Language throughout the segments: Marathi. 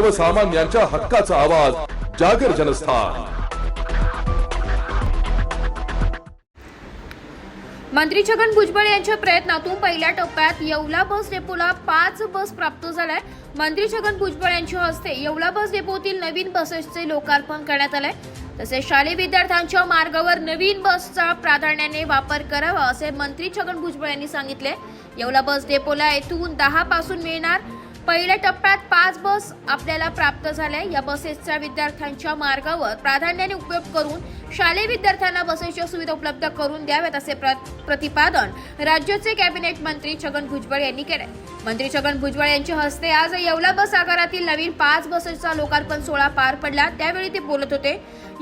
सर्वसामान्यांच्या हक्काचा आवाज जागर जनस्थान. मंत्री छगन भुजबळ यांच्या प्रयत्नातून पहिल्या टप्प्यात येवला बस डेपोला पाच बस प्राप्त झालाय. मंत्री छगन भुजबळ यांच्या हस्ते येवला बस डेपोतील नवीन बसेसचे लोकार्पण करण्यात आलंय. तसेच शालेय विद्यार्थ्यांच्या मार्गावर नवीन बसचा प्राधान्याने वापर करावा असे मंत्री छगन भुजबळ यांनी सांगितले. येवला बस डेपोला येथून दहा पासून मिळणार पहिल्या टप्प्यात पाच बस आपल्याला प्राप्त झाल्या. या बसेसच्या विद्यार्थ्यांच्या मार्गावर प्राधान्याने उपयोग करून शालेय विद्यार्थ्यांना बसेसच्या सुविधा उपलब्ध करून द्याव्यात असे प्र- प्रतिपादन राज्याचे कॅबिनेट मंत्री छगन भुजबळ यांनी केले मंत्री छगन भुजबळ यांच्या हस्ते आज येवला बस आगारातील नवीन पाच बसेसचा लोकार्पण सोहळा पार पडला. त्यावेळी ते बोलत होते.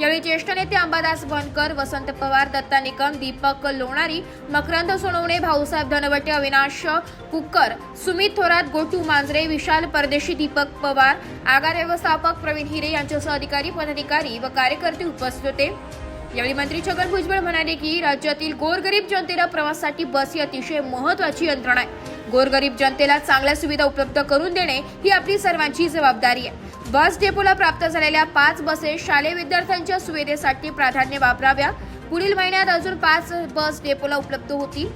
यावेळी ज्येष्ठ नेते अंबादास बनकर वसंत पवार दत्ता निकम दीपक लोणारी मकरंद सोनवणे भाऊसाहेब धनवटे अविनाश कुक्कर सुमित थोरात गोटू मांजरे विशाल परदेशी दीपक पवार आगार व्यवस्थापक प्रवीण हिरे यांच्यासह अधिकारी पदाधिकारी व कार्यकर्ते उपस्थित होते. यावेळी मंत्री छगन भुजबळ म्हणाले की राज्यातील गोरगरीब जनतेला प्रवासासाठी बस ही अतिशय महत्वाची यंत्रणा आहे. गोरगरीब जनतेला चांगल्या सुविधा उपलब्ध करून देणे ही आपली सर्वांची जबाबदारी आहे. बस डेपोला प्राप्त झालेल्या पाच बसेस शालेय विद्यार्थ्यांच्या सुविधेसाठी प्राधान्य वापराव्या. पुढील महिन्यात अजून पाच बस डेपोला उपलब्ध होतील.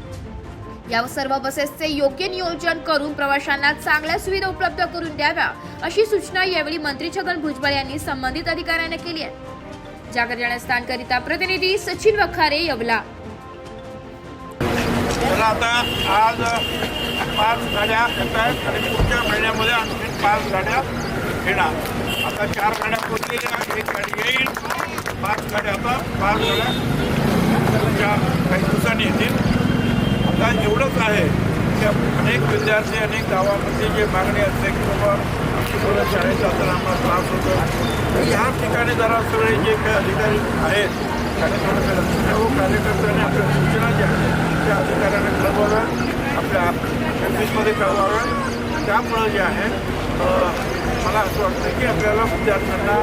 या सर्व बसेसचे योग्य नियोजन करून प्रवाशांना चांगल्या सुविधा उपलब्ध करून द्याव्या अशी सूचना यावेळी मंत्री छगन भुजबळ यांनी संबंधित अधिकाऱ्यांना केली आहे. जागर जनस्थानकरिता प्रतिनिधी सचिन वखारे यवला. आता आज पाच गाड्या येत आहेत आणि पुढच्या महिन्यामध्ये आणखी पाच गाड्या येणार. आता चार गाड्या पोचलेल्या एक गाडी येईल पाच गाड्या आता पाच गाड्या काही दिवसांनी येतील. आता एवढंच आहे की अनेक विद्यार्थी अनेक गावामध्ये जे मागणी असते की बाबा आमची मुलं शाळेत जाताना आम्हाला त्रास होतो. तर ह्या ठिकाणी जरा सगळे जे काही अधिकारी आहेत सर्व कार्यकर्त्यांनी आपल्या सूचना ज्या आहेत त्या अधिकाऱ्यांना कळवाव्या आपल्या ऑफिसमध्ये कळवाव्या. त्यामुळं जे आहे मला असं वाटतं की आपल्याला विद्यार्थ्यांना